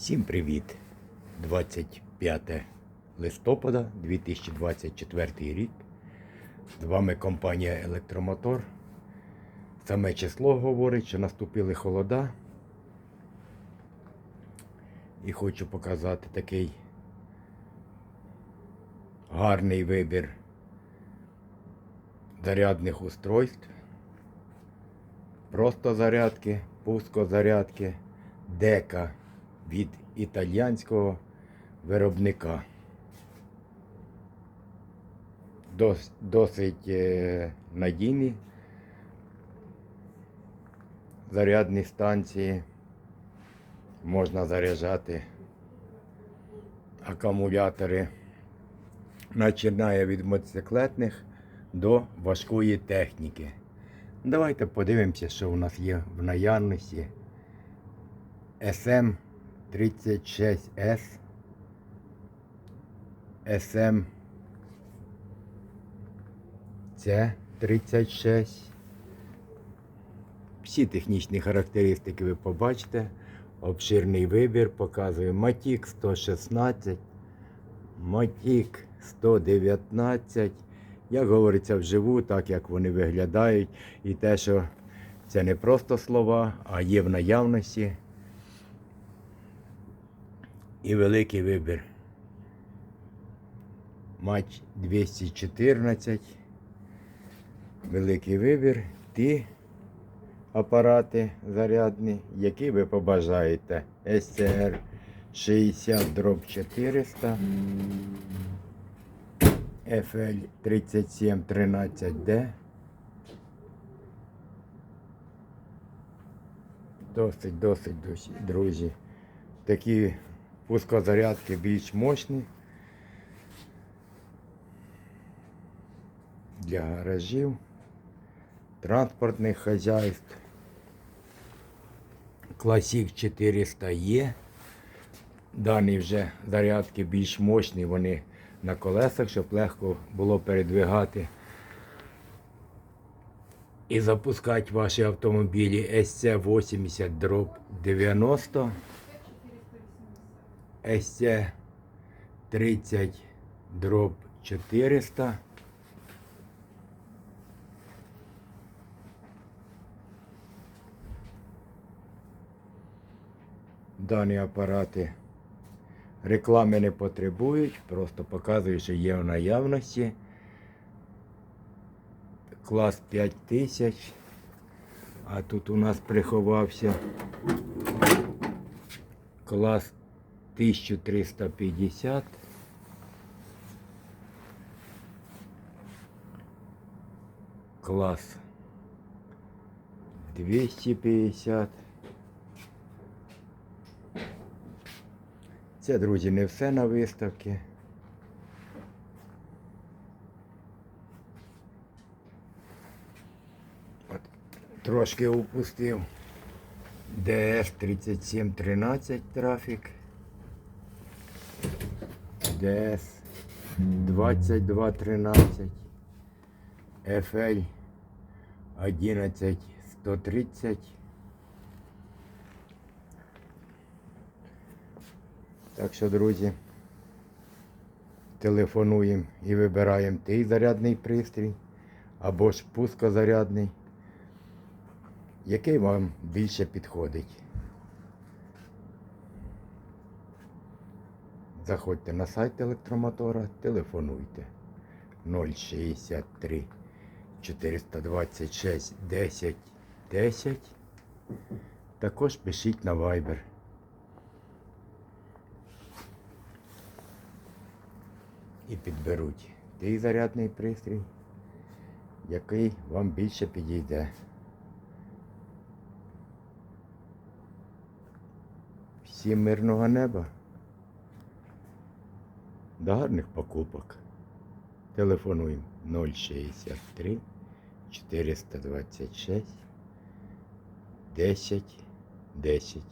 Всім привіт! 25 листопада 2024 рік. З вами компанія Електромотор. Саме число говорить, що наступили холода. І хочу показати такий гарний вибір зарядних устройств. Просто зарядки, пускозарядки, дека від італійського виробника. Дос, досить е, надійні зарядні станції. Можна заряджати акумулятори. Починає від мотоциклетних до важкої техніки. Давайте подивимося, що у нас є в наявності. SM 36S SM c 36 Всі технічні характеристики ви побачите. Обширний вибір показує Матік 116, Матік 119. Як говориться вживу, так як вони виглядають. І те, що це не просто слова, а є в наявності і великий вибір. Матч 214. Великий вибір. Ті апарати зарядні, які ви побажаєте. SCR 60 дроб 400. FL 3713D. Досить, досить, досить, друзі. Такі пускозарядки більш мощні. Для гаражів, транспортних хазяйств. Класік 400 є. Дані вже зарядки більш мощні, вони на колесах, щоб легко було передвигати і запускати ваші автомобілі SC80 дроб 90. SC 30 дроб 400. Дані апарати реклами не потребують, просто показую, що є в наявності. Клас 5000. А тут у нас приховався клас 1350. Клас 250. Це, друзі, не все на виставці. От, трошки упустив. ДС 3713 трафік. ДС 2213. FL 11130. Так що, друзі, телефонуємо і вибираємо той зарядний пристрій або ж пускозарядний, який вам більше підходить. Заходьте на сайт електромотора, телефонуйте 063 426 10 10. Також пишіть на Viber. і підберуть той зарядний пристрій, який вам більше підійде. Всім мирного неба. До гарних покупок. Телефонуємо 063 426 10 10.